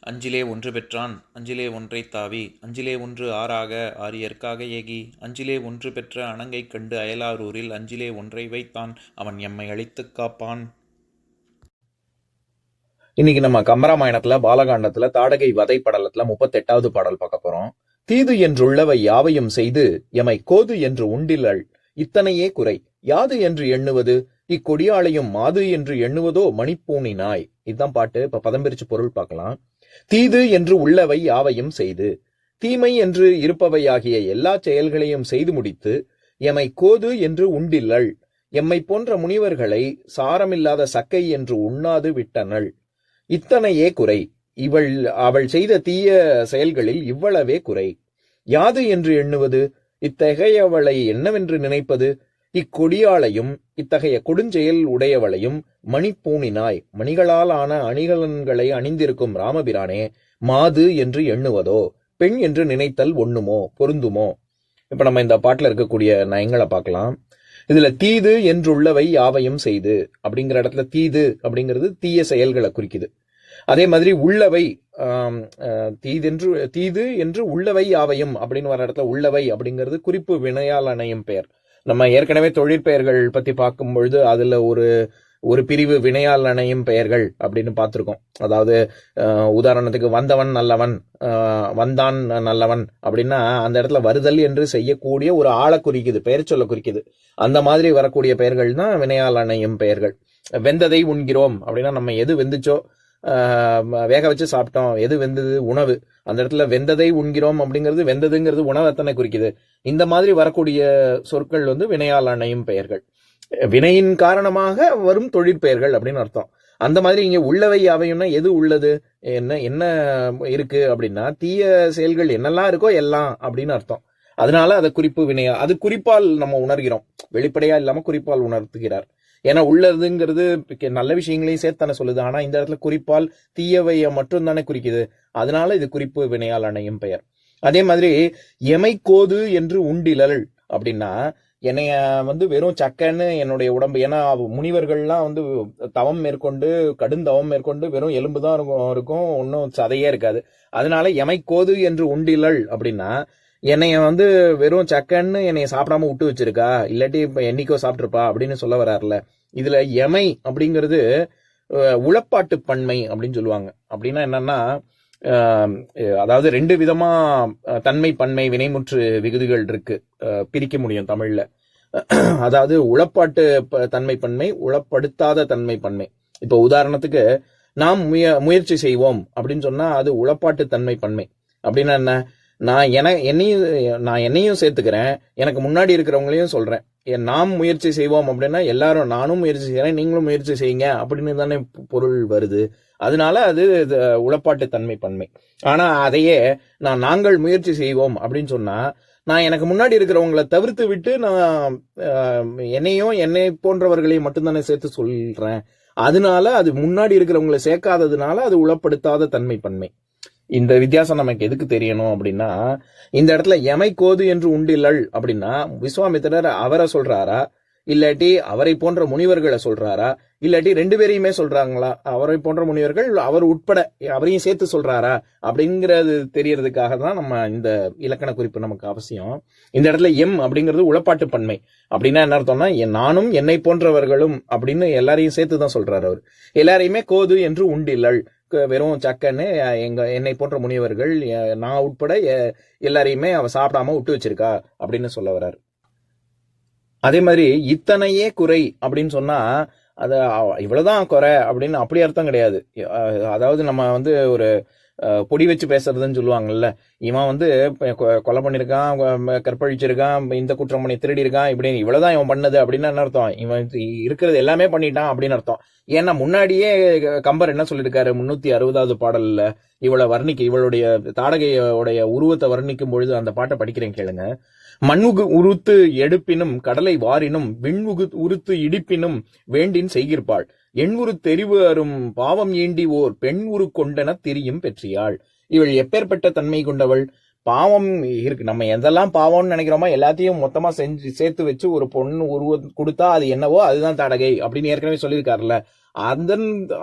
அஞ்சிலே ஒன்று பெற்றான் அஞ்சிலே ஒன்றை தாவி அஞ்சிலே ஒன்று ஆறாக ஆரியற்காக ஏகி அஞ்சிலே ஒன்று பெற்ற அணங்கை கண்டு அயலாரூரில் அஞ்சிலே ஒன்றை வைத்தான் அவன் எம்மை அழித்துக் காப்பான். இன்னைக்கு நம்ம கம்பராமாயணத்துல பாலகாண்டத்துல தாடகை வதை படலத்துல முப்பத்தெட்டாவது பாடல் பார்க்க போறோம். தீது என்றுள்ளவை யாவையும் செய்து எமை கோது என்று உண்டிலள் இத்தனையே குறை. யாது என்று எண்ணுவது இக்கொடியாளையும் மாது என்று எண்ணுவதோ மணிப்பூனி நாய் இதுதான் பாட்டு. இப்ப பதம் பிரிச்சு பொருள் பார்க்கலாம். தீது என்று உள்ளவை யாவையும் செய்து தீமை என்று இருப்பவையாகிய எல்லா செயல்களையும் செய்து முடித்து எமை கோது என்று உண்டில்லள் எம்மை போன்ற முனிவர்களை சாரமில்லாத சக்கை என்று உண்ணாது விட்டனள். இத்தனையே குறை. இவள் அவள் செய்த தீய செயல்களில் இவ்வளவே குறை. யாது என்று எண்ணுவது? இத்தகையவளை என்னவென்று நினைப்பது? இக்கொடியாளையும் இத்தகைய கொடுஞ்செயல் உடையவளையும் மணிப்பூணினாய் மணிகளால் ஆன அணிகலன்களை அணிந்திருக்கும் ராமபிரானே மாது என்று எண்ணுவதோ பெண் என்று நினைத்தல் ஒண்ணுமோ பொருந்துமோ? இப்ப நம்ம இந்த பாட்டுல இருக்கக்கூடிய நயங்களை பார்க்கலாம். இதுல தீது என்றுள்ளவை யாவையும் செய்து அப்படிங்கிற இடத்துல தீது அப்படிங்கிறது தீய செயல்களை குறிக்குது. அதே மாதிரி உள்ளவை தீதென்று தீது என்று உள்ளவை யாவையும் அப்படின்னு வர இடத்துல உள்ளவை அப்படிங்கிறது குறிப்பு வினையால் அணையும் பெயர். நம்ம ஏற்கனவே தொழிற்பெயர்கள் பத்தி பார்க்கும் பொழுது அதுல ஒரு ஒரு பிரிவு வினையால் அணையும் பெயர்கள் அப்படின்னு பார்த்துருக்கோம். அதாவது உதாரணத்துக்கு வந்தவன் நல்லவன் வந்தான் நல்லவன் அப்படின்னா அந்த இடத்துல வருதல் என்று செய்யக்கூடிய ஒரு ஆளை குறிக்குது பெயர் சொல்ல குறிக்குது. அந்த மாதிரி வரக்கூடிய பெயர்கள் தான் வினையால் அணையும் பெயர்கள். வெந்ததை உண்கிறோம் அப்படின்னா நம்ம எது வெந்துச்சோ வேக வச்சு சாப்பிட்டோம். எது வெந்தது? உணவு. அந்த இடத்துல வெந்ததை உண்கிறோம் அப்படிங்கிறது வெந்ததுங்கிறது உணவத்தனை குறிக்குது. இந்த மாதிரி வரக்கூடிய சொற்கள் வந்து வினையால் அணையும் பெயர்கள். வினையின் காரணமாக வரும் தொழிற்பெயர்கள் அப்படின்னு அர்த்தம். அந்த மாதிரி இங்க உள்ளவை யாவையும்னா எது உள்ளது? என்ன என்ன இருக்கு அப்படின்னா தீய செயல்கள் என்னெல்லாம் இருக்கோ எல்லாம் அப்படின்னு அர்த்தம். அதனால அதை குறிப்பு வினையா அது குறிப்பால் நம்ம உணர்கிறோம். வெளிப்படையா இல்லாம குறிப்பால் உணர்த்துகிறார். ஏன்னா உள்ளதுங்கிறது நல்ல விஷயங்களையும் சேர்த்தானே சொல்லுது. ஆனா இந்த இடத்துல குறிப்பால் தீயவைய மட்டும் தானே குறிக்குது. அதனால இது குறிப்பு வினையால் அணையும் பெயர். அதே மாதிரி எமை கோது என்று உண்டிலல் அப்படின்னா என்னைய வந்து வெறும் சக்கன்னு என்னுடைய உடம்பு. ஏன்னா முனிவர்கள்லாம் வந்து தவம் மேற்கொண்டு கடும் தவம் மேற்கொண்டு வெறும் எலும்பு தான் இருக்கும் இருக்கும். ஒன்றும் சதையே இருக்காது. அதனால எமைக்கோது என்று உண்டிலல் அப்படின்னா என்னைய வந்து வெறும் சக்கன்னு என்னைய சாப்பிடாம விட்டு வச்சிருக்கா? இல்லாட்டி இப்ப என்னைக்கோ சாப்பிட்ருப்பா அப்படின்னு சொல்ல வராருல இதுல எமை அப்படிங்கிறது அஹ், உளப்பாட்டு பன்மை அப்படின்னு சொல்லுவாங்க. அப்படின்னா என்னன்னா அதாவது ரெண்டு விதமா தன்மை பன்மை வினைமுற்று விகுதிகள் இருக்கு. பிரிக்க முடியும் தமிழ்ல. அதாவது உளப்பாட்டு ப- தன்மை பன்மை உளப்படுத்தாத தன்மை பன்மை. இப்போ உதாரணத்துக்கு நாம் முய முயற்சி செய்வோம் அப்படின்னு சொன்னா அது உளப்பாட்டு தன்மை பன்மை. அப்படின்னா என்ன? நான் என என்னையும் நான் என்னையும் சேர்த்துக்கிறேன். எனக்கு முன்னாடி இருக்கிறவங்களையும் சொல்றேன். ஏ, நாம் முயற்சி செய்வோம் அப்படின்னா எல்லாரும் நானும் முயற்சி செய்கிறேன் நீங்களும் முயற்சி செய்யுங்க அப்படின்னு தானே பொருள் வருது. அதனால அது உளப்பாட்டு தன்மை பன்மை. ஆனா அதையே நான் நாங்கள் முயற்சி செய்வோம் அப்படின்னு சொன்னா நான் எனக்கு முன்னாடி இருக்கிறவங்கள தவிர்த்து விட்டு நான் என்னையும் என்னை போன்றவர்களையும் மட்டும்தானே சேர்த்து சொல்றேன். அதனால அது முன்னாடி இருக்கிறவங்களை சேர்க்காததுனால அது உளப்படுத்தாத தன்மை பன்மை. இந்த வித்தியாசம் நமக்கு எதுக்கு தெரியணும் அப்படின்னா இந்த இடத்துல எமை கோது என்று உண்டில்லள் அப்படின்னா விஸ்வாமித்திரர் அவரை சொல்றாரா? இல்லாட்டி அவரை போன்ற முனிவர்களை சொல்றாரா? இல்லாட்டி ரெண்டு பேரையுமே சொல்றாங்களா? அவரை போன்ற முனிவர்கள் அவர் உட்பட அவரையும் சேர்த்து சொல்றாரா? அப்படிங்கிறது தெரியறதுக்காக தான் நம்ம இந்த இலக்கண குறிப்பு நமக்கு அவசியம். இந்த இடத்துல எம் அப்படிங்கிறது உளப்பாட்டு பன்மை. அப்படின்னா என்ன அர்த்தம்னா என் நானும் என்னை போன்றவர்களும் அப்படின்னு எல்லாரையும் சேர்த்து தான் சொல்றாரு அவர். எல்லாரையுமே கோது என்று உண்டில்லள் வெறும் சக்கன்னு எங்க என்னை போன்ற முனிவர்கள் நான் உட்பட எ- எல்லாரையுமே அவ சாப்பிடாம விட்டு வச்சிருக்கா அப்படின்னு சொல்ல வர்றாரு. அதே மாதிரி இத்தனையே குறை அப்படின்னு சொன்னா அது இவ்வளவுதான் குறை அப்படின்னு அப்படி அர்த்தம் கிடையாது. அதாவது நம்ம வந்து ஒரு பொடி வச்சு பேசுறதுன்னு சொல்லுவாங்கல்ல. இவன் வந்து கொ- கொலை பண்ணியிருக்கான் கற்பழிச்சிருக்கான் இந்த குற்றம் பண்ணி திருடி இருக்கான் இப்படின்னு இவ்வளவுதான் இவன் பண்ணது அப்படின்னு என்ன அர்த்தம்? இவன் இருக்கிறது எல்லாமே பண்ணிட்டான் அப்படின்னு அர்த்தம். ஏன்னா முன்னாடியே கம்பர் என்ன சொல்லியிருக்காரு? முன்னூத்தி அறுபதாவது பாடல்ல இவளை வர்ணிக்க இவளுடைய தாடகையோடைய உருவத்தை வர்ணிக்கும் பொழுது அந்த பாட்டை படிக்கிறேன் கேளுங்க. மண்ணுகு உருத்து எடுப்பினும் கடலை வாரினும் விண்முகு உருத்து இடிப்பினும் வேண்டின் செய்கிருப்பாள் எண்ணுரு தெரிவு அரும் பாவம் ஏண்டி ஓர் பெண் உரு கொண்டன திரியும் பெற்றியாள். இவள் எப்பேற்பட்ட தன்மை கொண்டவள்? பாவம் இருக்கு நம்ம எதெல்லாம் பாவம்னு நினைக்கிறோமோ எல்லாத்தையும் மொத்தமா செஞ்சு சேர்த்து வச்சு ஒரு பொண்ணு உருவம் கொடுத்தா அது என்னவோ அதுதான் தடகை அப்படின்னு ஏற்கனவே சொல்லியிருக்காருல்ல. அந்த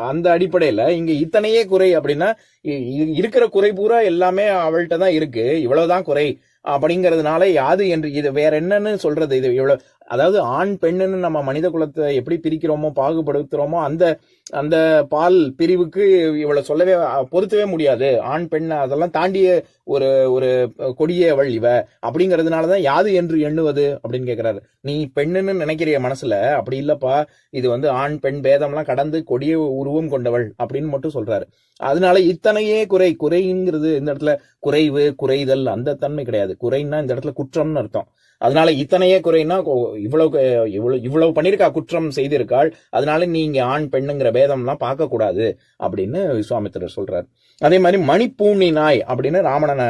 அந்த அடிப்படையில இங்க இத்தனையே குறை அப்படின்னா இ- இருக்கிற குறை பூரா எல்லாமே அவள்கிட்ட தான் இருக்கு. இவ்வளவுதான் குறை அப்படிங்கிறதுனால யாது என்று இது வேற என்னன்னு சொல்றது? இது இவ்வளவு அதாவது ஆண் பெண்ணுன்னு நம்ம மனித குலத்தை எப்படி பிரிக்கிறோமோ பாகுபடுத்துறோமோ அந்த அந்த பால் பிரிவுக்கு இவளை சொல்லவே பொருத்தவே முடியாது. ஆண் பெண் அதெல்லாம் தாண்டிய ஒரு ஒரு கொடிய அவள் இவ. அப்படிங்கறதுனாலதான் யாது என்று எண்ணுவது அப்படின்னு கேட்கிறாரு நீ பெண்ணுன்னு நினைக்கிறிய மனசுல? அப்படி இல்லப்பா. இது வந்து ஆண் பெண் பேதம்லாம் கடந்து கொடிய உருவம் கொண்டவள் அப்படின்னு மட்டும் சொல்றாரு. அதனால இத்தனையே குறை. குறைங்கிறது இந்த இடத்துல குறைவு குறைதல் அந்த தன்மை கிடையாது. குறைன்னா இந்த இடத்துல குற்றம்னு அர்த்தம். அதனால இத்தனையே குறைனா இவ்வளவு இவ்வளவு இவ்வளவு பண்ணிருக்கா குற்றம் செய்திருக்காள். அதனால நீங்க ஆண் பெண்ணுங்கிற பேதம்லாம் பார்க்கக்கூடாது அப்படின்னு விஸ்வாமித்திரர் சொல்றாரு. அதே மாதிரி மணிப்பூணி நாய் அப்படின்னு ராமணனை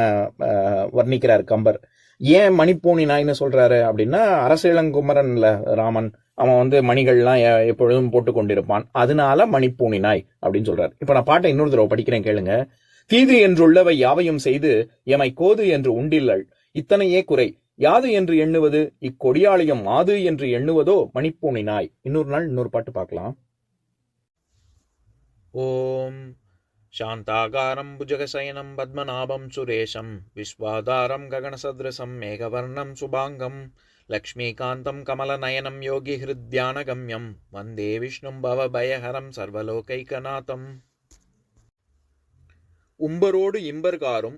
வர்ணிக்கிறார் கம்பர். ஏன் மணிப்பூணி நாய்னு சொல்றாரு அப்படின்னா அரசியலங்குமரன்ல ராமன் அவன் வந்து மணிகள்லாம் எப்பொழுதும் போட்டு கொண்டிருப்பான். அதனால மணிப்பூணி நாய் அப்படின்னு சொல்றாரு. இப்ப நான் பாட்டை இன்னொரு தடவை படிக்கிறேன் கேளுங்க. தீது என்றுள்ளவை யாவையும் செய்து எமை கோது என்று உண்டில்லள் இத்தனையே குறை. யாது என்று எண்ணுவது? இக்கொடியாலயம் மாது என்று எண்ணுவதோ மணிப்பூணி நாய். இன்னொரு நாள் இன்னொரு பாட்டு பார்க்கலாம். ॐ शान्ताकारं भुजगशयनं पद्मनाभं सुरेशं विश्वाधारं गगनसदृशं मेघवर्णं शुभाङ्गं लक्ष्मीकान्तं कमलनयनं योगिहृद्यानगम्यं वन्दे विष्णुं भवभयहरं सर्वलोकैकनाथम् உம்பரோடு இம்பர்காரும்